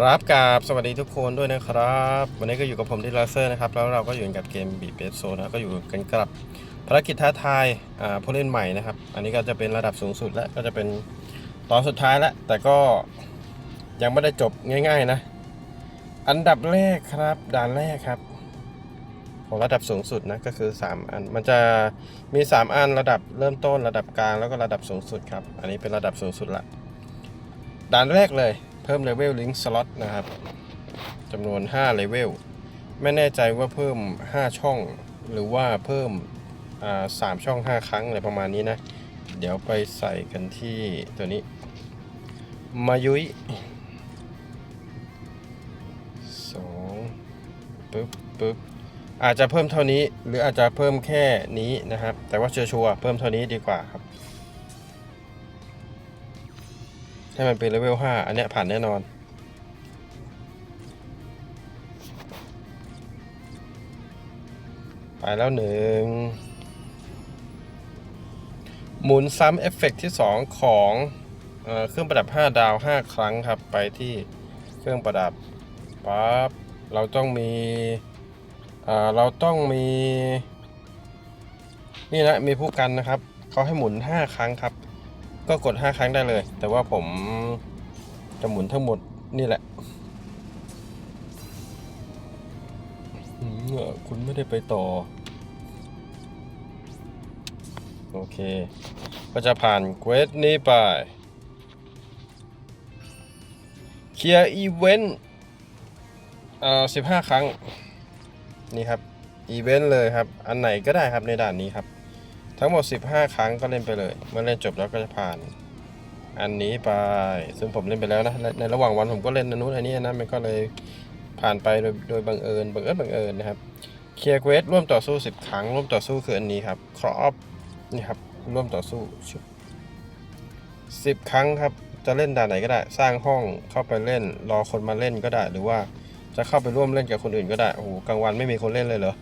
ครับกราบสวัสดีทุกคนด้วยนะครับ วันนี้ก็อยู่กับผมดิลาเซอร์นะครับ แล้วเราก็อยู่กับเกมบีเบสโซนะก็อยู่กันกับภารกิจท้าทายผู้เล่นใหม่นะครับ อันนี้ก็จะเป็นระดับสูงสุดแล้วก็จะเป็นตอนสุดท้ายแล้ว แต่ก็ยังไม่ได้จบง่าย ๆนะ อันดับแรกครับด่านแรกครับ ของระดับสูงสุดนะก็คือ 3 อันมันจะมี 3 อันระดับเริ่มต้นระดับกลางแล้วก็ระดับสูงสุดครับ อันนี้เป็นระดับสูงสุดละด่านแรกเลย เพิ่มเลเวลลิงก์สล็อตนะครับจำนวน5เลเวลไม่แน่ใจว่าเพิ่ม 5 ช่อง หรือว่าเพิ่มสามช่อง 5 ครั้งอะไรประมาณนี้นะ เดี๋ยวไปใส่กันที่ตัวนี้ มายุยสองปึ๊บปึ๊บอาจจะเพิ่มเท่านี้หรืออาจจะเพิ่มแค่นี้นะครับ แต่ว่าชัวร์ๆเพิ่มเท่านี้ดีกว่าครับ ให้มันเป็นเลเวล5อันเนี้ยผ่านแน่นอน ไปแล้วหนึ่งหมุนซ้ำเอฟเฟกต์ที่ 2 ของเออเครื่องประดับ 5 ดาว 5 ครั้งครับ ไปที่เครื่องประดับปั๊บเราต้องมีเอ่อเราต้องมี นี่นะมีผู้กันนะครับเขาให้หมุน 5 ครั้งครับ ก็กด 5 ครั้งได้เลย แต่ว่าผมจะหมุนทั้งหมดนี่แหละคุณไม่ได้ไปต่อ โอเค ก็จะผ่านเควสนี้ไป เคลียร์อีเวนต์เอ่อ15ครั้ง นี่ครับ อีเวนต์เลยครับ อันไหนก็ได้ครับในด่านนี้ครับ ทั้งหมด 15 ครั้งก็เล่นไปเลย เมื่อเล่นจบแล้วก็จะผ่าน อันนี้ไป ซึ่งผมเล่นไปแล้วนะ ในระหว่างวันผมก็เล่นนนู้นอันนี้นะมันก็เลยผ่านไปโดยโดยบังเอิญบังเอิญบังเอิญนะครับเคลียร์เควสร่วมต่อสู้ 10 ครั้ง ร่วมต่อสู้คืออันนี้ครับครอปนี่ครับร่วมต่อสู้ชุบ10ครั้งครับ จะเล่นด่านไหนก็ได้ สร้างห้องเข้าไปเล่น รอคนมาเล่นก็ได้ หรือว่าจะเข้าไปร่วมเล่นกับคนอื่นก็ได้ โอ้โหกลางวันไม่มีคนเล่นเลยเหรอ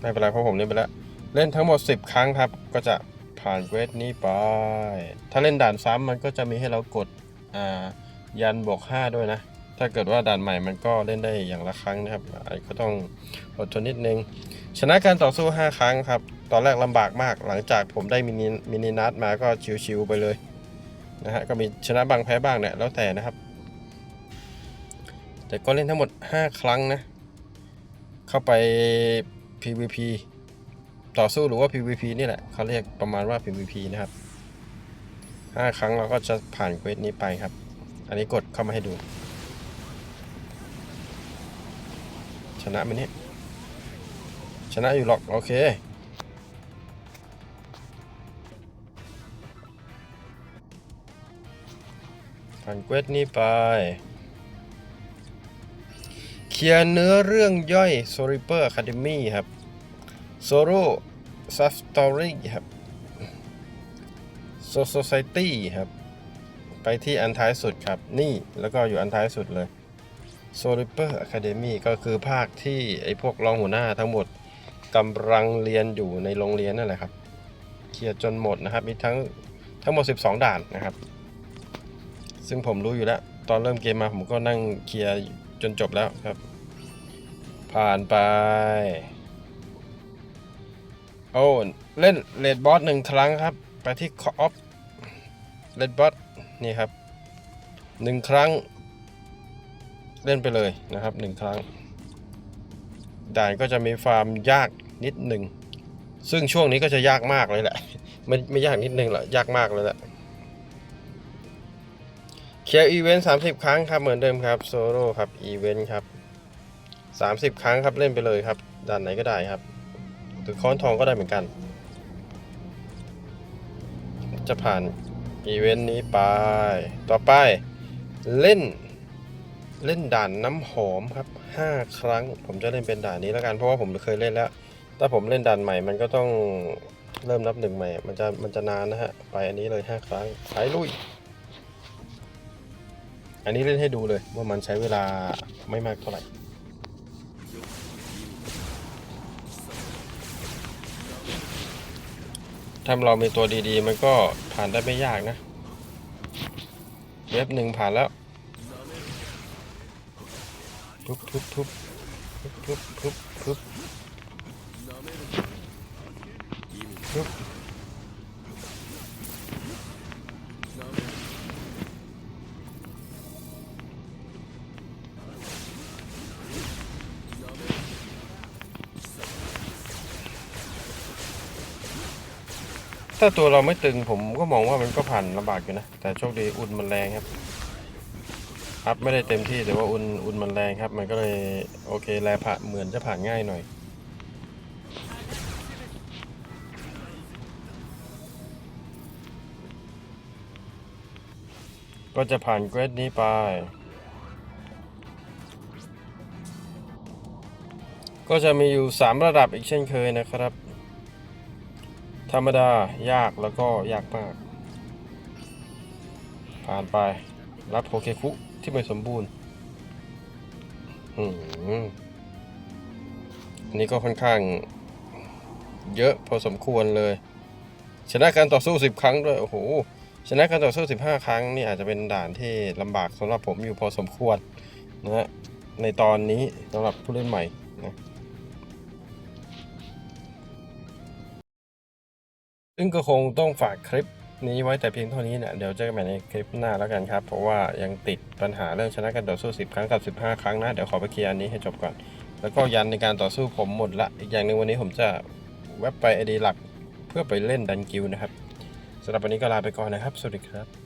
ไม่เป็นไรเพราะผมเล่นไปแล้ว เล่นทั้งหมด 10 ครั้งครับ ก็จะผ่านเวสนี้ไป ถ้าเล่นด่านซ้ำมันก็จะมีให้เรากดอ่ายันบวก5ด้วยนะ ถ้าเกิดว่าด่านใหม่มันก็เล่นได้อย่างละครั้งนะครับอ่าก็ต้องอดทนนิดนึง ชนะการต่อสู้ 5 ครั้งครับ ตอนแรกลำบากมาก หลังจากผมได้มินิมินินัดมาก็ชิวๆไปเลยนะฮะ ก็มีชนะบางแพ้บ้างเนี่ยแล้วแต่นะครับ แต่ก็เล่นทั้งหมด 5 ครั้งนะ เข้าไป PVP ต่อสู้หรือว่า PVP นี่แหละเขาเรียกประมาณว่า PVP นะครับ 5 ครั้งเราก็จะผ่านเควสนี้ไปครับ อันนี้กดเข้ามาให้ดู ชนะไหมเนี่ยชนะอยู่หรอก โอเคผ่านเควสนี้ไป เคลียร์เนื้อเรื่องย่อย s o r i p e r Academy ครับ Solo Sub Story ครับ So Society ครับ ไปที่อันท้ายสุดครับ นี่แล้วก็อยู่อันท้ายสุดเลย s o r i p e r Academy ก็คือภาคที่ไอ้พวกรองหัวหน้าทั้งหมดกำลังเรียนอยู่ในโรงเรียนนั่นแหละครับเคลียร์จนหมดนะครับ มีทั้งทั้งหมด 12 ด่านนะครับ ซึ่งผมรู้อยู่แล้ว ตอนเริ่มเกมมาผมก็นั่งเคลียร์จนจบแล้วครับ ผ่านไป โอ้เล่นเลดบอสหนึ่งครั้งครับ ไปที่คอฟเลดบอสนี่ครับหนึ่งครั้ง เล่นไปเลยนะครับหนึ่งครั้ง ด่านก็จะมีความยากนิดหนึ่ง ซึ่งช่วงนี้ก็จะยากมากเลยแหละ ไม่ไม่ยากนิดหนึ่งหรอกยากมากเลยแหละเคลียร์อีเวนต์30ครั้งครับเหมือนเดิมครับโซโล่ครับอีเวนต์ครับ30ครั้งครับเล่นไปเลยครับด่านไหนก็ได้ครับ หรือค้อนทองก็ได้เหมือนกัน จะผ่านอีเวนต์นี้ไป ต่อไปเล่นเล่นด่านน้ำหอมครับ 5 ครั้ง ผมจะเล่นเป็นด่านนี้แล้วกัน เพราะว่าผมเคยเล่นแล้ว ถ้าผมเล่นด่านใหม่ มันก็ต้องเริ่มนับหนึ่งใหม่ มันจะมันจะนานนะฮะ ไปอันนี้เลย 5 ครั้ง ไปลุย อันนี้เล่นให้ดูเลยว่ามันใช้เวลาไม่มากเท่าไหร่ ถ้าเรามีตัวดีๆ มันก็ผ่านได้ไม่ยากนะ เว็บหนึ่งผ่านแล้ว ทุบทุบทุบทุบทุบทุบทุบ ถ้าตัวเราไม่ตึงผมก็มองว่ามันก็ผ่านลำบากอยู่นะ แต่โชคดีอุ่นมันแรงครับ อัพไม่ได้เต็มที่แต่ว่าอุ่นอุ่นมันแรงครับ มันก็เลยโอเคแลผ่าเหมือนจะผ่านง่ายหน่อยก็จะผ่านเกรดนี้ไป ก็จะมีอยู่ 3 ระดับอีกเช่นเคยนะครับ ธรรมดายากแล้วก็ยากมาก ผ่านไป รับโอเคคุที่ไม่สมบูรณ์อืมอันนี้ก็ค่อนข้างเยอะพอสมควรเลย ชนะการต่อสู้ 10 ครั้งด้วย โอ้โห ชนะการต่อสู้ 15 ครั้งนี่อาจจะเป็นด่านที่ลำบากสำหรับผมอยู่พอสมควรนะฮะในตอนนี้สำหรับผู้เล่นใหม่นะ ซึ่งก็คงต้องฝากคลิปนี้ไว้แต่เพียงเท่านี้เนี่ยเดี๋ยวเจอกันใหม่ในคลิปหน้าแล้วกันครับ เพราะว่ายังติดปัญหาเรื่องชนะการต่อสู้ 10 ครั้งกับ 15 ครั้งนะ เดี๋ยวขอไปเคลียร์อันนี้ให้จบก่อน แล้วก็ยันในการต่อสู้ผมหมดละ อีกอย่างหนึ่งวันนี้ผมจะแวบไปไอดีหลักเพื่อไปเล่นดันกิวนะครับสำหรับวันนี้ก็ลาไปก่อนนะครับ สวัสดีครับ